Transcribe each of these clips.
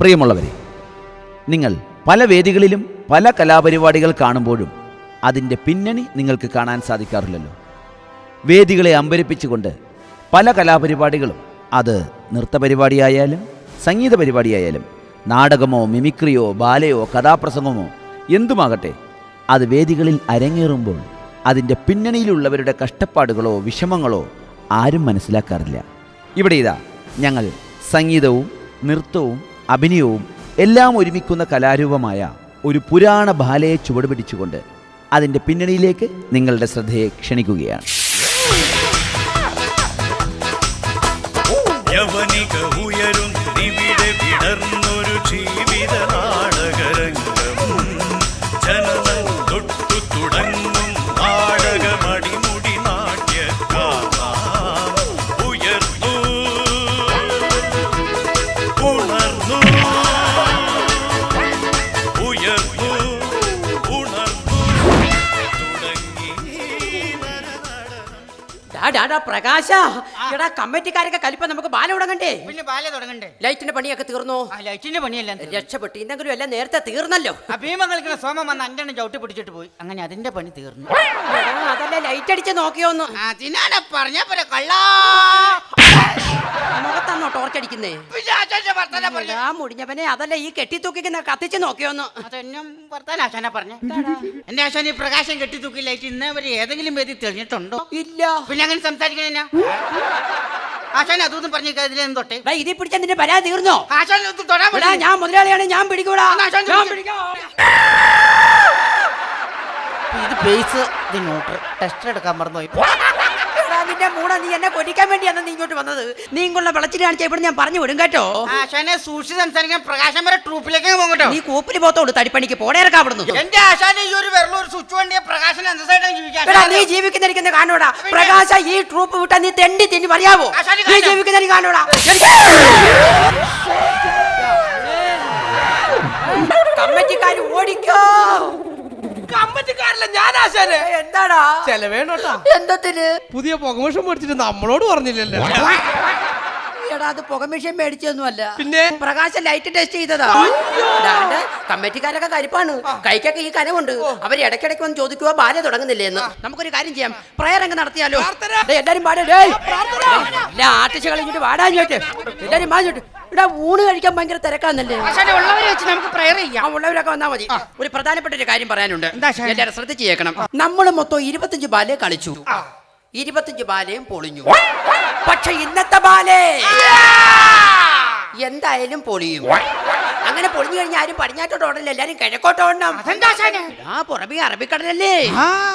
പ്രിയമുള്ളവരെ നിങ്ങൾ പല വേദികളിലും പല കലാപരിപാടികൾ കാണുമ്പോഴും അതിന്റെ പിന്നണി നിങ്ങൾക്ക് കാണാൻ സാധിക്കാറില്ലല്ലോ. വേദികളെ അമ്പരിപ്പിച്ചുകൊണ്ട് പല കലാപരിപാടികളും അത് നൃത്തപരിപാടിയായാലും സംഗീത പരിപാടിയായാലും നാടകമോ മിമിക്രിയോ ബാലയോ കഥാപ്രസംഗമോ എന്തുമാകട്ടെ അത് വേദികളിൽ അരങ്ങേറുമ്പോൾ അതിന്റെ പിന്നണിയിലുള്ളവരുടെ കഷ്ടപ്പാടുകളോ വിഷമങ്ങളോ ആരും മനസ്സിലാക്കാറില്ല. ഇവിടെ ഇതാ ഞങ്ങൾ സംഗീതവും നൃത്തവും അഭിനയവും എല്ലാം ഒരുമിക്കുന്ന കലാരൂപമായ ഒരു പുരാണ ബാലയെ ചുവടുപിടിച്ചുകൊണ്ട് അതിന്റെ പിന്നണിയിലേക്ക് നിങ്ങളുടെ ശ്രദ്ധയെ ക്ഷണിക്കുകയാണ്. ഡാ, പ്രകാശ. എടാ കമ്മിറ്റിക്കാരൊക്കെ കലിപ്പ നമുക്ക് ബാല തുടങ്ങണ്ടേ? പിന്നെ ബാല തുടങ്ങണ്ടേ? ലൈറ്റിന്റെ പണിയൊക്കെ തീർന്നോ? ലൈറ്റിന്റെ പണിയല്ല രക്ഷപ്പെട്ടു ഇന്നെങ്കിലും എല്ലാം നേരത്തെ തീർന്നല്ലോ. അഭീമ കളിക്കുന്ന സോമം വന്ന് അഞ്ചെണ്ണം ചവിട്ടി പിടിച്ചിട്ട് പോയി. അങ്ങനെ അതിന്റെ പണി തീർന്നു. അതല്ലേ ലൈറ്റ് അടിച്ച് നോക്കിയോന്ന് അതിനാണ് പറഞ്ഞ പോലെ കള്ളാ. മുഖത്താന്നോ ടോർച്ചടിക്കുന്നേ പിശാചിന്റെ വർത്താനം പറഞ്ഞു. എടാ, മുടിഞ്ഞവനെ അതല്ല ഈ കെട്ടി കെട്ടിത്തൂക്കിക്കുന്ന കത്തിച്ച് നോക്കിയോന്ന്. അതെന്നെ വർത്താൻ ആശാന പറഞ്ഞ. എന്റെ ആശാൻ ഈ പ്രകാശം കെട്ടി തൂക്കിയില്ലായിട്ട് ലൈറ്റ് ഇന്നേ വരെ ഏതെങ്കിലും വേദി തെളിഞ്ഞിട്ടുണ്ടോ? ഇല്ല. പിന്നെ അങ്ങനെ സംസാരിക്കണ ആശാൻ അതൊന്നും പറഞ്ഞു ഇതിലെന്ത് തൊട്ടേ ഇതി ഇതിൽ പിടിച്ച നിന്റെ പരാതി തീർന്നോ? ആശാൻ തൊടാൻ ഞാൻ മുതലാളിയാണ് ഞാൻ പിടിക്കൂടാ. ആശാൻ ഞാൻ പിടിക്ക്. പിടിക്കാം. ഇത് ബേസ് ഇത് നോട്ട് ടെസ്റ്റ് എടുക്കാൻ മറന്നുപോയി. എടാ, മൂടെ നീ എന്നെ കൊല്ലിക്കാൻ വേണ്ടിയാണ് നീ ഇങ്ങോട്ട് വന്നത്. നീ ഇങ്ങോട്ടുള്ള വളച്ചിട്ട് കാണിച്ച ഇവിടെ ഞാൻ പറഞ്ഞു വിടും കേട്ടോ. ആശാനെ സൂക്ഷിച്ച് സംസാരിക്കാൻ പ്രകാശം വരെ ട്രൂപ്പിലേക്ക് പോകട്ടോ നീ കൂപ്പിൽ പോത്തോളൂ തടിപ്പണിക്ക് പോടേറക്കാം അവിടുന്ന് എന്റെ ആശാനെ ഈ ഒരു വെറും ഒരു സ്വിച്ച് വണ്ടിയെ പ്രകാശൻ അന്തസ്സായിട്ടാണ് ജീവിക്കാൻ? എടാ നീ ജീവിക്കുന്നിരിക്കുന്ന കാണൂടാ പ്രകാശ ഈ ട്രൂപ്പ് വിട്ടാ നീ തെണ്ടി തിന്നി പറയാവോ നീ കാണാം. ജീവിക്കുന്ന കാണൂടാ ഞാൻ ആശാനെ. എന്താടാ? ചെലവേണോട്ടാ എന്തത്തിന് പുതിയ പുകമോഷം മേടിച്ചിട്ട് നമ്മളോട് പറഞ്ഞില്ലല്ലോ. എടാ അത് പുകമിഷൻ മേടിച്ചൊന്നുമല്ല. പിന്നെ? പ്രകാശ ലൈറ്റ് ടെസ്റ്റ് ചെയ്തതാ. കമ്മിറ്റിക്കാരൊക്കെ കരിപ്പാണ്. കൈക്കൊക്കെ ഈ കനവുണ്ട്. അവർ ഇടയ്ക്കിടയ്ക്ക് വന്ന് ചോദിക്കുക ബാല തുടങ്ങുന്നില്ലേ എന്ന്. നമുക്കൊരു കാര്യം ചെയ്യാം. പ്രയർ അങ്ങ് നടത്തിയാലോ ദേ, എല്ലാരും പാടേ. എല്ലാ ആർട്ടിസ്റ്റുകളും ഇങ്ങോട്ട് വാടാൻ ചോദിച്ചു എല്ലാരും വാങ്ങിട്ട് ഇവിടെ ഊണ് കഴിക്കാൻ ഭയങ്കര തിരക്കാന്നല്ലേ? ആശാനെ ഉള്ളവരെ വെച്ച് നമുക്ക് പ്രയർ ചെയ്യാം. ആ ഉള്ളവരൊക്കെ വന്നാൽ മതി. ഒരു പ്രധാനപ്പെട്ട ഒരു കാര്യം പറയാനുണ്ട്. എന്താ? എല്ലാവരും ശ്രദ്ധിച്ച് കേൾക്കണം നമ്മൾ മൊത്തം ഇരുപത്തഞ്ച് ബാലേ കളിച്ചു. ഇരുപത്തഞ്ച് ബാലയും പൊളിഞ്ഞു. പക്ഷെ ഇന്നത്തെ ബാലേ എന്തായാലും പൊളിയും. അങ്ങനെ പൊളിഞ്ഞു കഴിഞ്ഞാൽ ആരും പടിഞ്ഞാറ്റോട്ട് ഓടല്ല എല്ലാരും കിഴക്കോട്ട് ഓടണം. ആ പുറമെ അറബിക്കടലല്ലേ.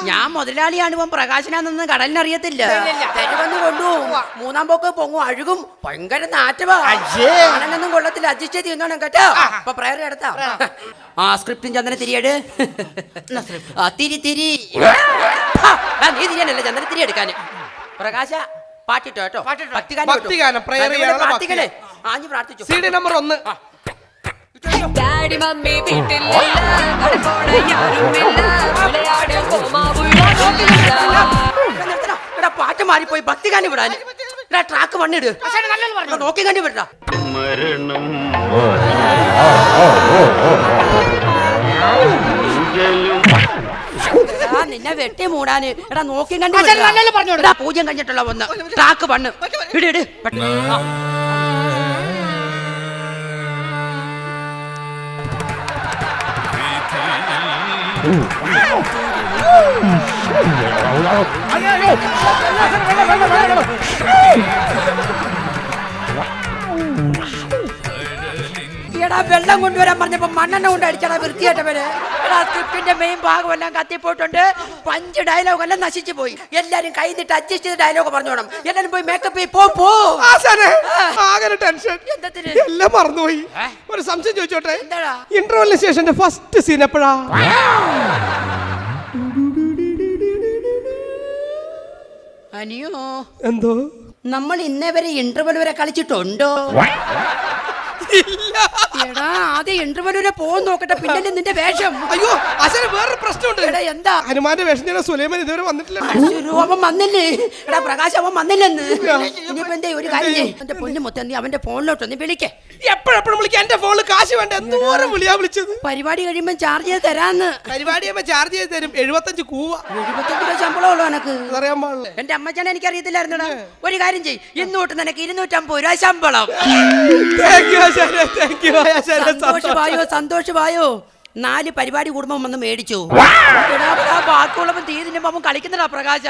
ഞാൻ മുതലാളിയാണ് ഇപ്പം പ്രകാശനാണെന്ന് കടലിനറിയത്തില്ല. അറിയത്തില്ല തെരുവന്ന് കൊണ്ടുപോകും. മൂന്നാം പോക്ക് പൊങ്ങും അഴുകും ഭയങ്കര നാറ്റവാ. അയ്യേ. ആണെന്നൊന്നും കൊള്ളത്തില്ല അഡ്ജസ്റ്റ് ചെയ്ത് കേട്ടോ. അപ്പൊ പ്രയർ എടുത്താ ആ സ്ക്രിപ്റ്റും ചന്ദന തിരിയട്. ആ തിരി തിരി. ആ, നീ തിരിയാനല്ല ചന്ദന തിരി എടുക്കാന്. പ്രകാശ പാട്ടിട്ടോ കേട്ടോ? പാട്ടിട്ടോ. ഭക്തിഗാനം. ഭക്തിഗാനം, ചെയ്യാനുള്ള പ്രാർത്ഥിക്കലേ ആഞ്ഞു പ്രാർത്ഥിച്ചു. സി ഡി നമ്പർ ഒന്ന്. ഡാഡി മമ്മി വീട്ടിലില്ല. കടപ്പോട യാരുമില്ല. വിളയാട് കോമാവുള്ള എടാ, പാട്ട് മാറിപ്പോയി. ഭക്തിഗാനം വിടാന് എടാ ട്രാക്ക് പറഞ്ഞു. നോക്കി കണ്ടി വിടാ മരണം നിന്നെ വെട്ടി മൂടാന്. എടാ നോക്കി കണ്ടി പൂജ്യം കഴിഞ്ഞിട്ടുള്ള ഒന്ന്. ട്രാക്ക് വണ്ണ് ഇട്. ഇട് പെട്ടെന്ന്. എടാ വെള്ളം കൊണ്ടുവരാൻ പറഞ്ഞപ്പോ മണ്ണെണ്ണ കൊണ്ട് അടിച്ചടാ വൃത്തിയായിട്ടവര് എടാ സ്ക്രിപ്റ്റിന്റെ മെയിൻ ഭാഗം എല്ലാം കത്തിപ്പോയിട്ടുണ്ട് പഞ്ച് ഡയലോഗ് എല്ലാം നശിച്ചു പോയി. എല്ലാരും കൈ നിട്ട് അഡ്ജസ്റ്റ് ചെയ്ത് ഡയലോഗ് പറഞ്ഞോണം. എല്ലാരും പോയി മേക്കപ്പ് ചെയ്ത് പോ പോ. ആകെ ടെൻഷൻ? എന്തത്തിന്? എല്ലാം മറന്നുപോയി. ഒരു സംശയം ചോദിച്ചോട്ടെ? എന്താടാ? ഇന്റർവെല്ലിന് ശേഷം ഫസ്റ്റ് സീൻ എപ്പോഴാ? അനിയോ എന്തോ? നമ്മൾ ഇന്നേ വരെ ഇന്റർവെൽ വരെ കളിച്ചിട്ടുണ്ടോ? ഇല്ല. എടാ ആദ്യം നോക്കട്ടെ പിന്നെ നിന്റെ വേഷം. അയ്യോ ആശാനെ വേറൊരു പ്രശ്നമുണ്ട്. എടാ എന്താ? ഹനുമാന്റെ വേഷം സുലൈമാൻ ഇതുവരെ വന്നിട്ടില്ല. അവൻ വന്നില്ലേ? എടാ പ്രകാശ് അവൻ വന്നില്ലെന്ന്. ഇനിയിപ്പോ എന്തേ ഒരു കാര്യം ചെയ്യ്. എന്റെ പൊന്നു മൊത്തം നീ അവന്റെ വിളിക്കേ. എപ്പോഴെപ്പോഴും വിളിക്കാൻ എന്റെ ഫോണിൽ കാശ് വേണ്ട. എന്തോരം വിളിയാ വിളിച്ചത്? പരിപാടി കഴിയുമ്പോ ചാർജ് ചെയ്ത് തരാന്ന്. പരിപാടി ചാർജ് ചെയ്ത് തരും. എഴുപത്തഞ്ച് കൂവ. എഴുപത്തഞ്ച് രൂപ ശമ്പളം ഉള്ളു എനക്ക് അതറിയാൻ പാടില്ലേ. എന്റെ അമ്മച്ചാൻ എനിക്ക് അറിയത്തില്ലായിരുന്നടാ ഒരു കാര്യം ചെയ്യ്. ഇന്ന് തൊട്ട് നിനക്ക് ഇരുന്നൂറ്റമ്പത് രൂപ ശമ്പളം. ആശാനെ സന്തോഷമായോ സന്തോഷമായോ? നാല് പരിപാടി കുടുംബം വന്ന് മേടിച്ചു. ബാക്കിയുള്ളപ്പോ തീ തിന്നുമ്പോ അവൻ കളിക്കുന്നടാ പ്രകാശ?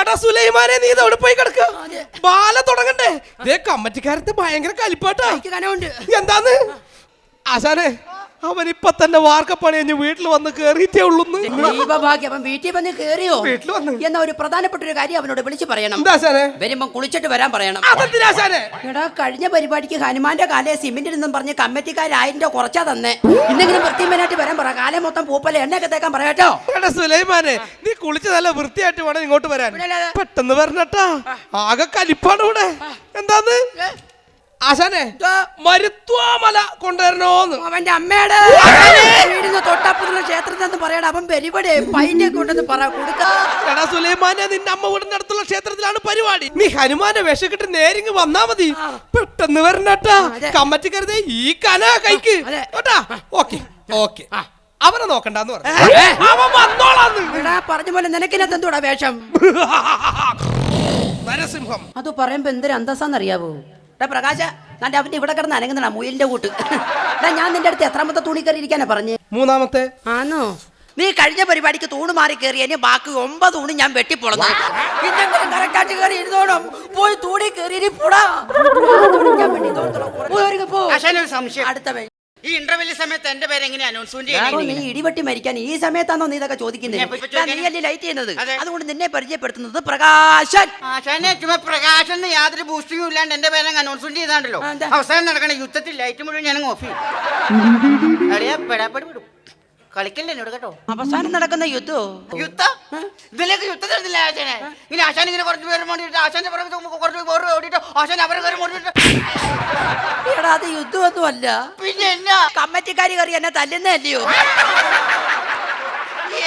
എടാ സുലൈമാനെ നീ ഇതവിടെ പോയി കിടക്ക. ബാല തുടങ്ങണ്ടേ. ദേ കമ്മറ്റിക്കാരത്തെ ഭയങ്കര കലിപ്പാട്ടാ. എന്താന്ന്? ആശാനെ അവൻ ഇപ്പൊ തന്നെ വാർക്കപ്പണി കഴിഞ്ഞ് വീട്ടിൽ വന്ന് കേറിയിട്ടേ അവൻ വീട്ടിൽ വന്ന് കേറിയോ? വീട്ടിൽ വന്ന്. എന്ന ഒരു പ്രധാനപ്പെട്ട ഒരു കാര്യം അവനോട് വിളിച്ചു പറയണം. എന്താ സാറേ വരുമ്പോ കുളിച്ചിട്ട് വരാൻ പറയണം. അതെന്തിനാ സാറേ എടാ കഴിഞ്ഞ പരിപാടിക്ക് ഹനുമാന്റെ കാലേ സിമെന്റിൽ നിന്നും പറഞ്ഞ് കമ്മിറ്റിക്കാർ ആയിരം രൂപ കുറച്ചാ തന്നെ. ഇന്നെങ്കിലും വൃത്തിമേനായിട്ട് വരാൻ പറ. കാലം മൊത്തം പൂപ്പല എണ്ണയൊക്കെ തേക്കാൻ പറയാട്ടോ എടാ സുലൈമാനെ നീ കുളിച്ച് നല്ല വൃത്തിയായിട്ട് വേണം ഇങ്ങോട്ട് വരാൻ. പെട്ടെന്ന് വരണട്ടാ. ആകെ കലിപ്പാണ് ഇവിടെ. എന്താന്ന്? ആശാനെ മരുത്വാമല കൊണ്ടുവരണോന്ന്. അവന്റെ അമ്മയുടെ വീടിന് തൊട്ടപ്പുറത്തുള്ള ക്ഷേത്രത്തിൽ നിന്ന് പറയണം. അവൻ പരിപാടി പൈന്റെ കൊണ്ടെന്ന് പറ കൊടുക്കാ. സുലൈമാനെ നിന്റെ അമ്മ വീടിന്റെ അടുത്തുള്ള ക്ഷേത്രത്തിലാണ് പരിപാടി. നീ ഹനുമാന്റെ വേഷം കിട്ടി നേരിങ് വന്നാ മതി. പെട്ടെന്ന് വരണട്ടാ കമ്മറ്റി കമ്മറ്റിക്കരുതേ ഈ കന കൈക്ക്. കേട്ടാ? Okay okay. അവനെ നോക്കണ്ടെന്ന് പറഞ്ഞു. അവൻ വന്നോളാന്ന്. എടാ പറഞ്ഞ പോലെ നിനക്കിനകത്ത് എന്തോടാ വേഷം? നരസിംഹം. അത് പറയുമ്പോ എന്തൊരു അന്തസ്സാന്നറിയാവോ? എടാ പ്രകാശ ഞാൻ അവന്റെ ഇവിടെ കിടന്ന് അനങ്ങുന്നടാ മുയലിന്റെ കൂട്ട്. എടാ ഞാൻ നിന്റെ അടുത്ത് എത്രാമത്തെ തൂണി കയറി ഇരിക്കാനാ പറഞ്ഞു? മൂന്നാമത്തെ. ആണോ നീ കഴിഞ്ഞ പരിപാടിക്ക് തൂണ് മാറി കയറി ഇനി ബാക്കി ഒമ്പത് തൂണ് ഞാൻ വെട്ടിപ്പൊളന്നു. പിന്നെങ്കിലും കറക്റ്റായിട്ട് കയറി ഇരുന്നോണം. പോയി തൂണി കയറി ഇനി പോടാ. ഞാൻ വെട്ടി തോർത്തോളാം. പോയി ഒരുങ്ങ് പോ. ആശാന ഒരു സംശയം. അടുത്ത വേ- ഈ ഇന്റർവെല്ലിൽ സമയത്ത് എന്റെ പേര് എങ്ങനെ അനൗൺസ്മെന്റ് നീ ഇടിവെട്ടി മരിക്കാൻ ഈ സമയത്താണോ നീ ഇതൊക്കെ ചോദിക്കുന്നത്? ലൈറ്റ് ചെയ്യുന്നത്. അതുകൊണ്ട് നിന്നെ പരിചയപ്പെടുത്തുന്നത് പ്രകാശൻ. ആശാനെ ചുമ പ്രകാശം യാതൊരു ബൂസ്റ്റിംഗും ഇല്ലാണ്ട് എന്റെ പേര് അനൗൺസ്മെന്റ് ചെയ്താണ്ടല്ലോ. അവസാനം നടക്കണ യുദ്ധത്തിൽ ലൈറ്റ് മുഴുവൻ ഞാൻ ഓഫ് ചെയ്യും. കളിക്കല്ലേ എന്നോട് കേട്ടോ? അവസാനം നടക്കുന്ന യുദ്ധോ? യുദ്ധ? ഇതിലേക്ക് യുദ്ധം തരുന്നില്ല ആശാനെ. ഇങ്ങനെ ആശാൻ ഇങ്ങനെ കുറച്ച് പേര് ഓടിയിട്ട് ആശാന്റെ പുറകെ ഓടിയിട്ട് ആശാൻ അവരെ കയറി ഓടിയിട്ട് അത് യുദ്ധമൊന്നും അല്ല പിന്നെ എന്നാ? കമ്മറ്റിക്കാരി കയറി എന്നെ തല്ലുന്നല്ലയോ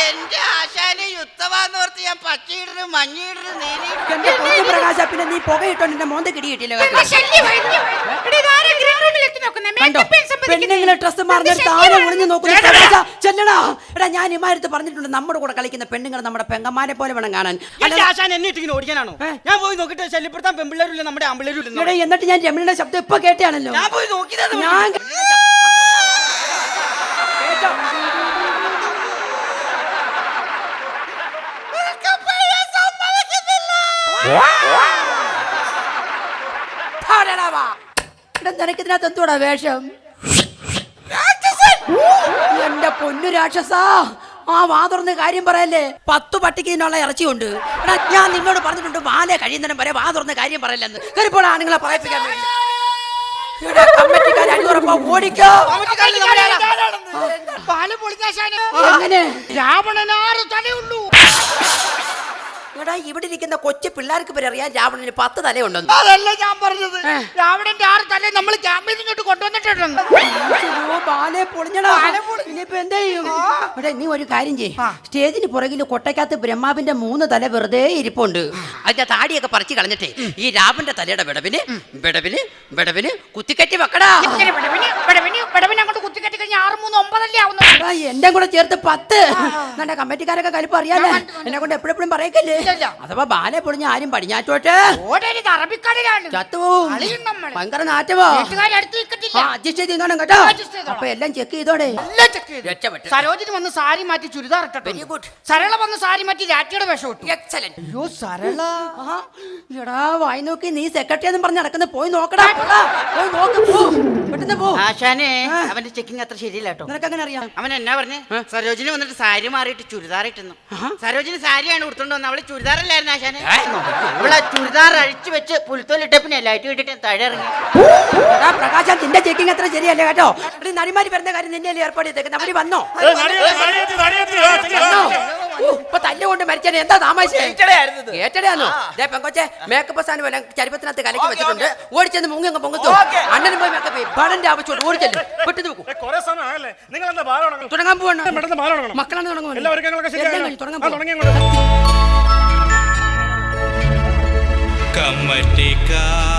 എന്റെ ആശാനെ യുദ്ധമാന്ന് ഓർത്ത് ഞാൻ എന്റെ പൊന്നു പ്രകാശ പിന്നെ നീ പുകയിട്ടോ എന്റെ മോന്ത കിടിയിട്ടില്ല കേട്ടോ. പെണ്ണുങ്ങളെ ഡ്രസ് മാറുന്ന താരം ഒളിഞ്ഞു നോക്കുന്ന പ്രകാശ ചെല്ലടാ. എടാ ഞാൻ ഇമാരത്ത് പറഞ്ഞിട്ടുണ്ട്. നമ്മുടെ കൂടെ കളിക്കുന്ന പെണ്ണുങ്ങൾ നമ്മുടെ പെങ്ങന്മാരെ പോലെ വേണം കാണാൻ. ഓടിക്കാനാണോ? ഞാൻ പോയി നോക്കിട്ട് ശല്യപ്പെടുത്താൻ പെമ്പിള്ളേരില്ല നമ്മുടെ ആമ്പിള്ളേരില്ല എന്നിട്ട് ഞാൻ രമണിയുടെ ശബ്ദം ഇപ്പൊ കേട്ടാണല്ലോ ഞാൻ പോയി നോക്കിയതാണ് ഞാൻ കേട്ടോ? എടാ നിനക്ക് ഇതിനകത്ത് എന്തുവാടാ വേഷം? എന്റെ പൊന്നു രാക്ഷസാ ആ വാതുറന്ന് കാര്യം പറയല്ലേ? പത്തു പട്ടിക്ക് ഇതിനുള്ള ഇറച്ചിയുണ്ട്. എടാ ഞാൻ നിന്നോട് പറഞ്ഞിട്ടുണ്ട് വാലെ കഴിയുന്നതിനും വരെ വാതുറന്ന് കാര്യം പറയല്ലെന്ന്. കയറിപ്പോടാ നിങ്ങളെ പറയിപ്പിക്കാൻ വേണ്ടി. രാവണനാറ് തലയുള്ളൂ. എടാ ഇവിടെ ഇരിക്കുന്ന കൊച്ചു പിള്ളേർക്ക് പേര് അറിയാം രാവണന് പത്ത് തലയുണ്ടെന്ന്. അതല്ല ഞാൻ പറഞ്ഞത്. രാവണന്റെ ആറ് തല നമ്മൾ ക്യാമ്പിൽ ഇങ്ങോട്ട് കൊണ്ടുവന്നിട്ടുണ്ട്. ബാലെ പൊളിഞ്ഞടാ. ഇനിയിപ്പോ എന്ത് ചെയ്യും? എടാ നീ ഒരു കാര്യം ചെയ്യ്. സ്റ്റേജിന് പുറകിൽ കൊട്ടയ്ക്കകത്ത് ബ്രഹ്മാവിന്റെ മൂന്ന് തല വെറുതെ ഇരിപ്പുണ്ട്. അതിന്റെ താടിയൊക്കെ പറിച്ചു കളഞ്ഞിട്ടേ ഈ രാവന്റെ തലയുടെ വിടവിന് വിടവിന് വിടവിന് കുത്തിക്കറ്റി വെക്കടാ. അങ്ങോട്ട് കുത്തിക്കറ്റി കഴിഞ്ഞാൽ ആറ് മൂന്ന് ഒമ്പതല്ലേ ആവുന്നു എടാ, എന്റെ കൂടെ ചേർത്ത് പത്ത്. നല്ല കമ്മിറ്റിക്കാരൊക്കെ കലിപ്പ് അറിയാലേ? എന്നെ കൊണ്ട് എപ്പോഴെപ്പോഴും പറയക്കല്ലേ? അഥവാ ബാലെ പൊളിഞ്ഞ ആരും പടിഞ്ഞാറ്റോട്ടെ ഓടരുത് അറബിക്കടലാണ്. ചത്തുവും കളിയും നമ്മൾ. ഭയങ്കര നാറ്റവോ വീട്ടുകാരടുത്ത് നിൽക്കത്തില്ല അഡ്ജസ്റ്റ് ചെയ്ത് ഇന്നോണം കേട്ടോ. Adjust ചെയ്തോളാം. അപ്പൊ എല്ലാം ചെക്ക് ചെയ്തോടെ. എല്ലാം check ചെയ്തു. രക്ഷപ്പെട്ടു. സരോജിനി വന്ന് സാരി മാറ്റി ചുരിദാർ ഇട്ടിട്ടുണ്ട്. ഗുഡ് സരള വന്ന് സാരി മാറ്റി രാറ്റിയുടെ വേഷം ഇട്ടു. എക്സലന്റ് അയ്യോ സരള. എടാ വായി നോക്കി നീ സെക്രട്ടറി എന്ന് പറഞ്ഞ് നടക്കുന്ന. പോയി നോക്കടാ പോടാ. പോയി നോക്ക്. പോ. പെട്ടെന്ന് പോ. ആശാനെ ആ. അവന്റെ ചെക്കിംഗ് അത്ര ശരിയല്ല കേട്ടോ. നിനക്ക് അങ്ങനെ അറിയാം? അവൻ എന്നാ പറഞ്ഞേ? സരോജിനി വന്നിട്ട് സാരി മാറിയിട്ട് ചുരിദാർ ഇട്ടെന്നു. സരോജിനി സാരിയാണ് കൊടുത്തോണ്ട് വന്ന. അവൾ ചുരിദാറല്ലായിരുന്നു ആശാനെ? ആ ചുരിദാർ അഴിച്ചു വെച്ച് പുൽത്തോലിട്ട പിന്നെ ലൈറ്റ് കിട്ടിട്ട് താഴെ ഇറങ്ങി? എടാ പ്രകാശം നിന്റെ ചെക്കിംഗ് അത്ര ശരിയല്ല കേട്ടോ. എടി നടിമാരി വരുന്ന കാര്യം നിന്നെ ഏർപ്പാട് ചെയ്തേക്കുന്നത് അവർ വന്നോ. വന്നോ? ഇപ്പൊ തല്ലുകൊണ്ട് മരിച്ചേ എന്താ ഇത്. ഏറ്റടയാന്നോ ദേ പെങ്കൊച്ചെ മേക്കപ്പ് സാധനം വല്ല ചരിപ്പത്തിനകത്ത് കലക്കി വെച്ചിട്ടുണ്ട്. ഓടിച്ചെന്ന് മുങ്ങി അങ്ങ് പൊങ്ങത്തു ഓക്കേ. അണ്ണനും പോയി മേക്കപ്പ് ചെയ്യും. ആവശ്യമുണ്ട്. ഓടിച്ചല്ലേ പെട്ടു നോക്കൂ കുറെ സമയമല്ലേ നിങ്ങൾ എന്താ ബാല തുടങ്ങാൻ പോവാണ്? പെട്ടെന്ന് ബാല മക്കളാണ് തുടങ്ങുന്നത് എല്ലാ എല്ലാം കഴിഞ്ഞു, തുടങ്ങാൻ. തുടങ്ങി അങ്ങോട്ട്.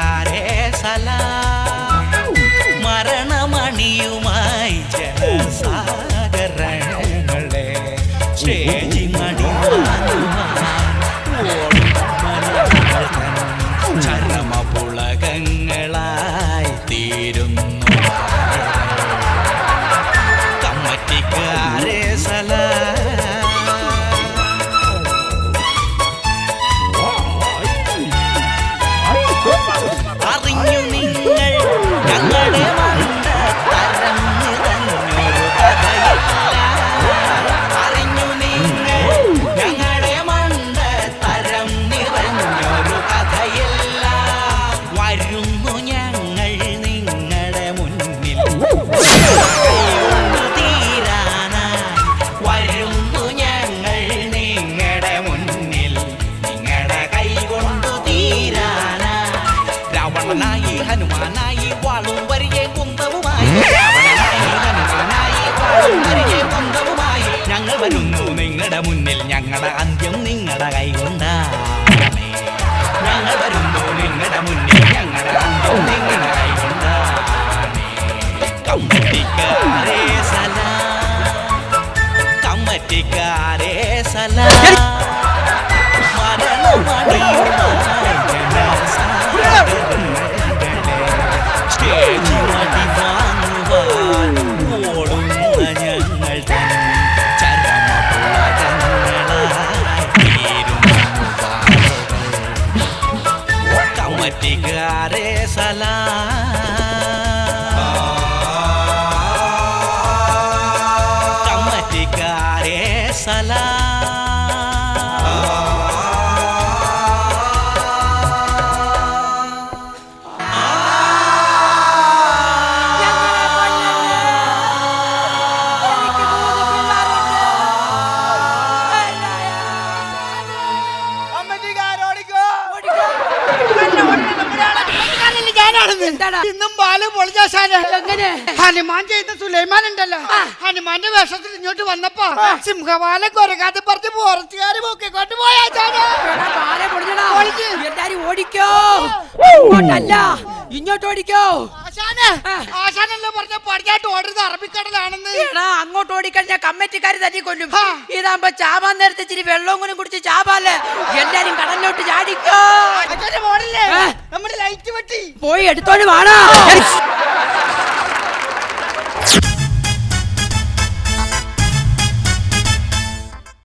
ഞങ്ങൾ വരുന്നു. നിങ്ങളുടെ മുന്നിൽ ഞങ്ങളുടെ അന്ത്യം നിങ്ങളുടെ കൈ കൊണ്ടാണേ ഞങ്ങൾ വരുന്നു. നിങ്ങളുടെ മുന്നിൽ ഞങ്ങളുടെ അന്ത്യം നിങ്ങളുടെ കൈ കൊണ്ടാണേ കമ്മറ്റിക്കാരേ സലാം. കമ്മറ്റിക്കാരേ സലാം. എന്താടാ? ഇന്നും ബാൽ പൊളിച്ചാശാന് എങ്ങനെ? ഹനുമാൻ ചെയ്ത സുലൈമാൻ ഉണ്ടല്ലോ. ഹനുമാന്റെ വേഷത്തിൽ ഇങ്ങോട്ട് വന്നപ്പോ സിംഹവാല കൊരകാതെ പറഞ്ഞ് ഫോറസ്റ്റുകാര് പൊക്കിക്കൊണ്ട് പോയാച്ചാന് എടാ, ബാലെ എല്ലാരും ഓടിക്കോ? ഇങ്ങോട്ടല്ല. ഇങ്ങോട്ട് ഓടിക്കോ ആശാന്. ആശാനല്ലേ പറഞ്ഞ പടിഞ്ഞാട്ട് ഓടുന്നത് അറബിക്കടലാണെന്ന്? എടാ അങ്ങോട്ട് ഓടിക്കഴിഞ്ഞാ കമ്മിറ്റിക്കാര് തന്നെ കൊല്ലും. ഇതാകുമ്പോ ചാവാൻ നേരത്തെ ഇച്ചിരി വെള്ളവും കൂടി കുടിച്ച് ചാവാല്ലേ? എല്ലാരും കടലിലോട്ട് ചാടിക്കോ മോളില്ലേ നമ്മുടെ ലൈറ്റ് വെട്ടി. പോയി എടുത്തോണ്ട് വാടാ.